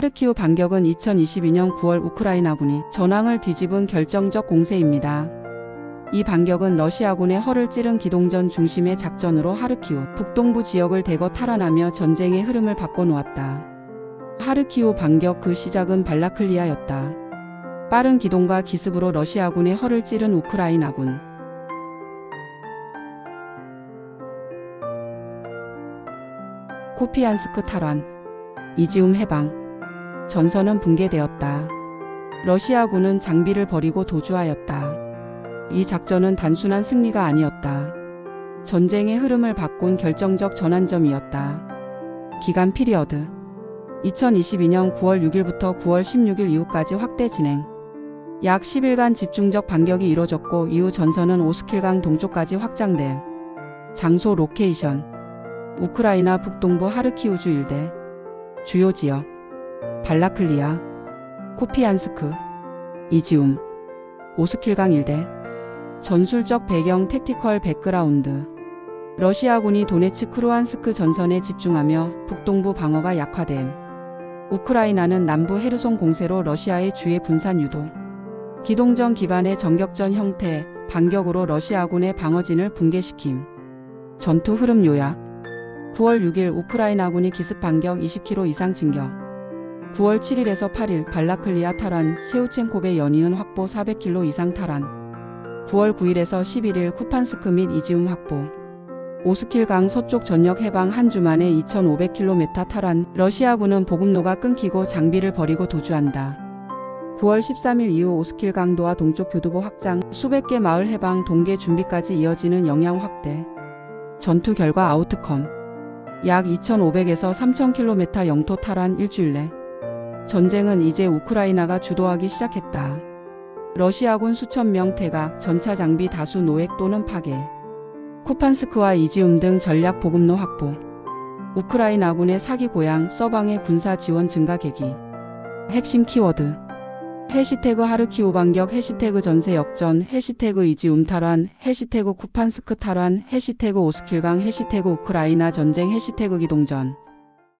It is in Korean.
하르키우 반격은 2022년 9월 우크라이나군이 전황을 뒤집은 결정적 공세입니다. 이 반격은 러시아군의 허를 찌른 기동전 중심의 작전으로 하르키우 북동부 지역을 대거 탈환하며 전쟁의 흐름을 바꿔놓았다. 하르키우 반격 그 시작은 발라클리아였다. 빠른 기동과 기습으로 러시아군의 허를 찌른 우크라이나군. 코피안스크 탈환, 이지움 해방, 전선은 붕괴되었다. 러시아군은 장비를 버리고 도주하였다. 이 작전은 단순한 승리가 아니었다. 전쟁의 흐름을 바꾼 결정적 전환점이었다. 기간 피리어드 2022년 9월 6일부터 9월 16일 이후까지 확대 진행. 약 10일간 집중적 반격이 이뤄졌고 이후 전선은 오스킬강 동쪽까지 확장됨. 장소 로케이션 우크라이나 북동부 하르키우주 일대 주요 지역 발라클리아 코피안스크 이지움 오스킬강 일대 전술적 배경 택티컬 백그라운드. 러시아군이 도네츠 크 루안스크 전선에 집중하며 북동부 방어가 약화됨. 우크라이나는 남부 헤르손 공세로 러시아의 주의 분산 유도. 기동전 기반의 전격전 형태 반격으로 러시아군의 방어진을 붕괴시킴. 전투 흐름 요약. 9월 6일 우크라이나군이 기습 반격 20km 이상 진격 9월 7일에서 8일 발라클리아 탈환 세우첸코베 연이은 확보 400km 이상 탈환 9월 9일에서 11일 쿠판스크 및 이지움 확보 오스킬강 서쪽 전역 해방 한 주 만에 2500km 탈환 러시아군은 보급로가 끊기고 장비를 버리고 도주한다. 9월 13일 이후 오스킬 강도와 동쪽 교두보 확장, 수백 개 마을 해방, 동계 준비까지 이어지는 영향 확대. 전투 결과 아우트컴. 약 2,500에서 3,000km 영토 탈환 일주일 내. 전쟁은 이제 우크라이나가 주도하기 시작했다. 러시아군 수천 명 퇴각, 전차 장비 다수 노획 또는 파괴. 쿠판스크와 이지움 등 전략 보급로 확보. 우크라이나군의 사기 고양, 서방의 군사 지원 증가 계기. 핵심 키워드. 해시태그 하르키우 반격, 해시태그 전세 역전, 해시태그 이지움 탈환, 해시태그 쿠판스크 탈환, 해시태그 오스킬강, 해시태그 우크라이나 전쟁, 해시태그 기동전.